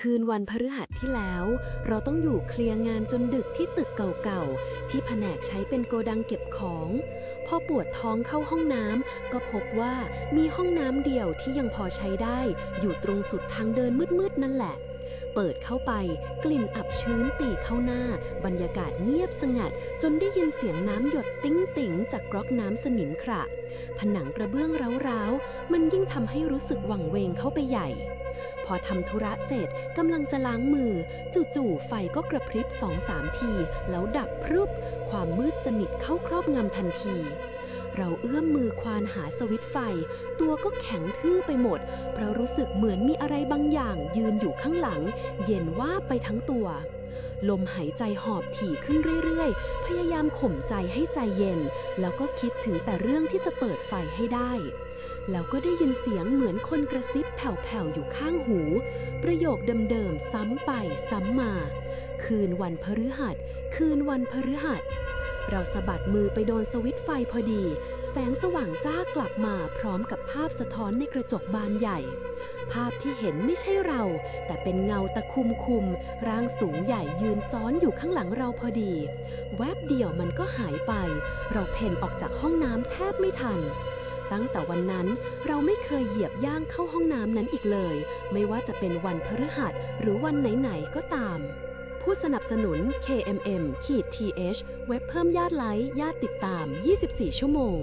คืนวันพฤหัสที่แล้ว เราต้องอยู่เคลียร์งานจนดึกที่ตึกเก่าๆ ที่แผนกใช้เป็นโกดังเก็บของ พอปวดท้องเข้าห้องน้ำก็พบว่ามีห้องน้ำเดี่ยวที่ยังพอใช้ได้ อยู่ตรงสุดทางเดินมืดๆ นั่นแหละ เปิดเข้าไป กลิ่นอับชื้นตีเข้าหน้า บรรยากาศเงียบสงัด จนได้ยินเสียงน้ำหยดติ้งติ๋งๆจากก๊อกน้ำสนิมขระผนังกระเบื้องร้าวๆ มันยิ่งทำให้รู้สึกหวังเวงเข้าไปใหญ่ พอทำธุระเสร็จกำลังจะล้างมือ จู่ๆไฟก็กระพริบสองสามที แล้วดับพรึบ ความมืดสนิทเข้าครอบงำทันที เราเอื้อมมือควานหาสวิตไฟ ตัวก็แข็งทื่อไปหมด เพราะรู้สึกเหมือนมีอะไรบางอย่างยืนอยู่ข้างหลัง เย็นว่าไปทั้งตัว ลมหายใจหอบถี่ขึ้นเรื่อยๆ พยายามข่มใจให้ใจเย็น แล้วก็คิดถึงแต่เรื่องที่จะเปิดไฟให้ได้แล้วก็ได้ยินเสียงเหมือนคนกระซิบแผ่วๆอยู่ข้างหู ประโยคเดิมๆซ้ำไปซ้ำมา คืนวันพฤหัส คืนวันพฤหัส เราสะบัดมือไปโดนสวิตไฟพอดี แสงสว่างจ้ากลับมาพร้อมกับภาพสะท้อนในกระจกบานใหญ่ ภาพที่เห็นไม่ใช่เรา แต่เป็นเงาตะคุมคุม ร่างสูงใหญ่ยืนซ้อนอยู่ข้างหลังเราพอดี แวบเดียวมันก็หายไป เราเพ่นออกจากห้องน้ำแทบไม่ทันตั้งแต่วันนั้นเราไม่เคยเหยียบย่างเข้าห้องน้ำนั้นอีกเลย ไม่ว่าจะเป็นวันพฤหัสหรือวันไหนๆก็ตาม ผู้สนับสนุน KMM ขีด TH เว็บเพิ่มยอดไลค์ยอดติดตาม 24 ชั่วโมง